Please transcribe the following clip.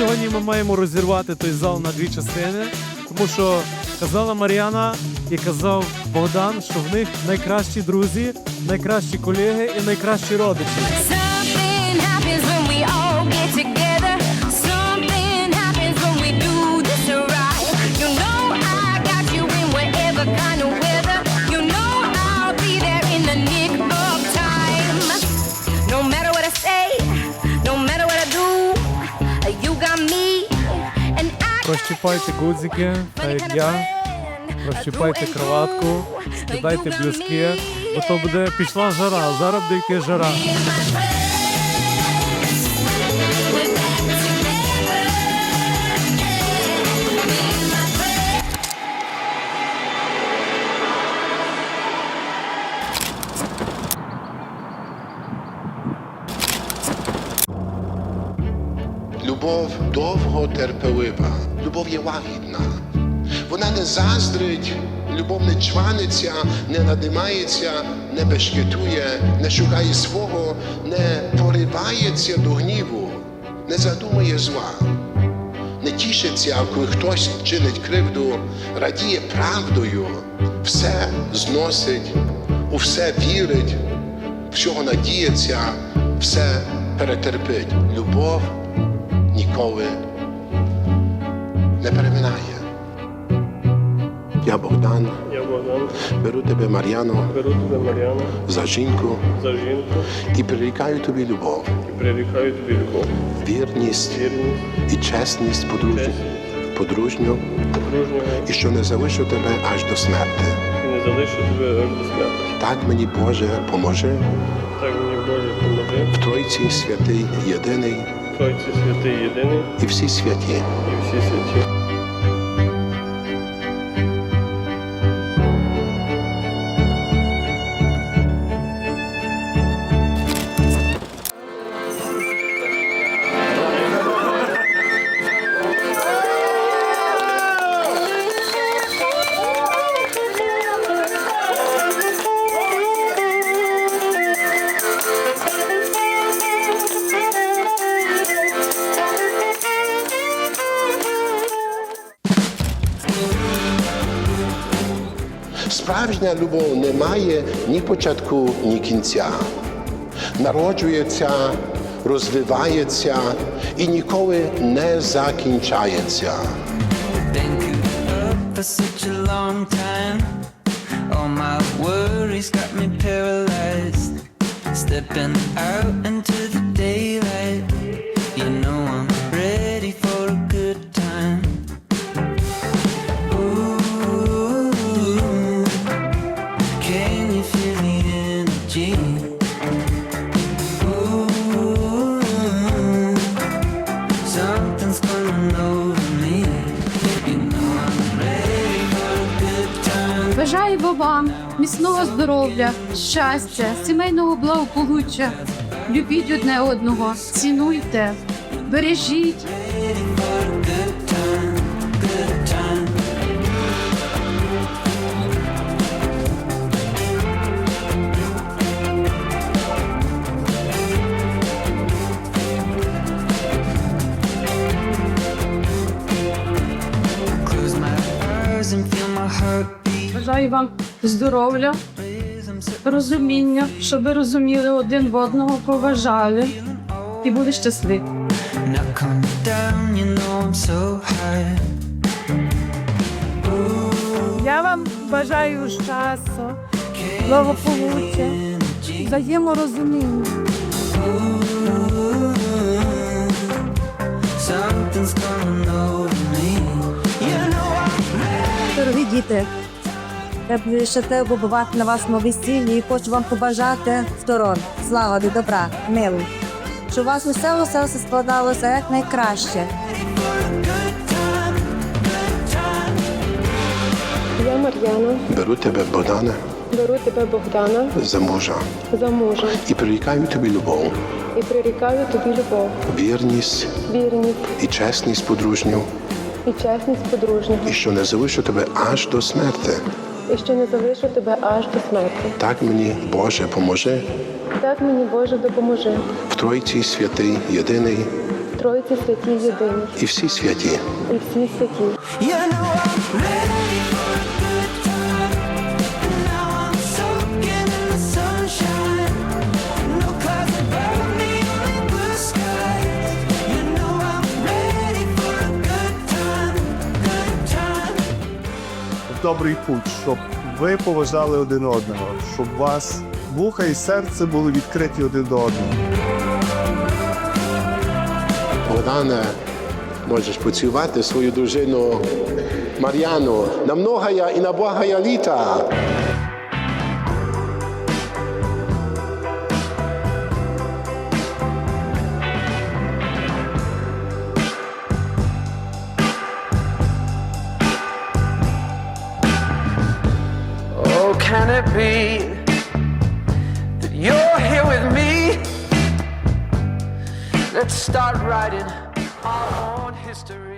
сьогодні ми маємо розірвати той зал на дві частини, тому що казала Мар'яна і казав Богдан, що в них найкращі друзі, найкращі колеги і найкращі родичі. I Прощіпайте гудзики, та як я. Розчіпайте кроватку, скидайте блюзки, бо то буде пішла жара. Зараз буде йти жара. Любов терпелива, любов є лагідна. Вона не заздрить, любов не чваниться, не надимається, не бешкетує, не шукає свого, не поривається до гніву, не задумує зла, не тішиться, коли хтось чинить кривду, радіє правдою, все зносить, у все вірить, всього надіється, все перетерпить. Любов ніколи не переминає. Я Богдан, Я Богдан, беру тебе, Мар'яно, беру тебе Мар'яну за жінку за жінку. і прирікаю тобі любов, і прирікаю тобі любов, вірність вірність, і чесність подружню, подружню, дружнього і що не залишу тебе аж до смерти. і не залишу тебе аж до смерті. Так мені Боже поможи Так мені Боже поможи, в Тройці святий єдиний Тройці святий єдиний і всі святі. і всі святі. Справжня любов не має ні початку, ні кінця. Народжується, розвивається і ніколи не закінчається. been cooped up for such a long time. All my worries got me paralyzed. Stepping out into the time. Бажаємо вам міцного здоров'я, щастя, сімейного благополуччя. Любіть одне одного, цінуйте, бережіть. Бажаю вам здоров'я, розуміння, щоб ви розуміли один в одного, поважали і були щасливі. Я вам бажаю щастя, благополуччя, взаєморозуміння. Дорогі діти, я б ще те побувати на вашому весіллі і хочу вам побажати сторон, слави, добра, милу. Щоб у вас усе усе все складалося як найкраще. Я Мар'яна, Беру тебе, Богдане, беру тебе Богдана. За мужа. За мужа. І прирікаю тобі любов, і прирікаю тобі любов, вірність. Вірність. І чесність подружню, і чесність подружнього, і що не залишу тебе аж до смерти. І що не залишу тебе аж до смерті. Так мені, Боже, поможи Так мені Боже допоможи в Тройці святий єдиний Тройці святі єдині і всі святі. і всі святі. Добрий путь, щоб ви поважали один одного, щоб у вас вуха і серце були відкриті один до одного. Богдане, можеш поцілувати свою дружину Мар'яну на многая і на благая літа. Be that you're here with me? Let's start writing our own history.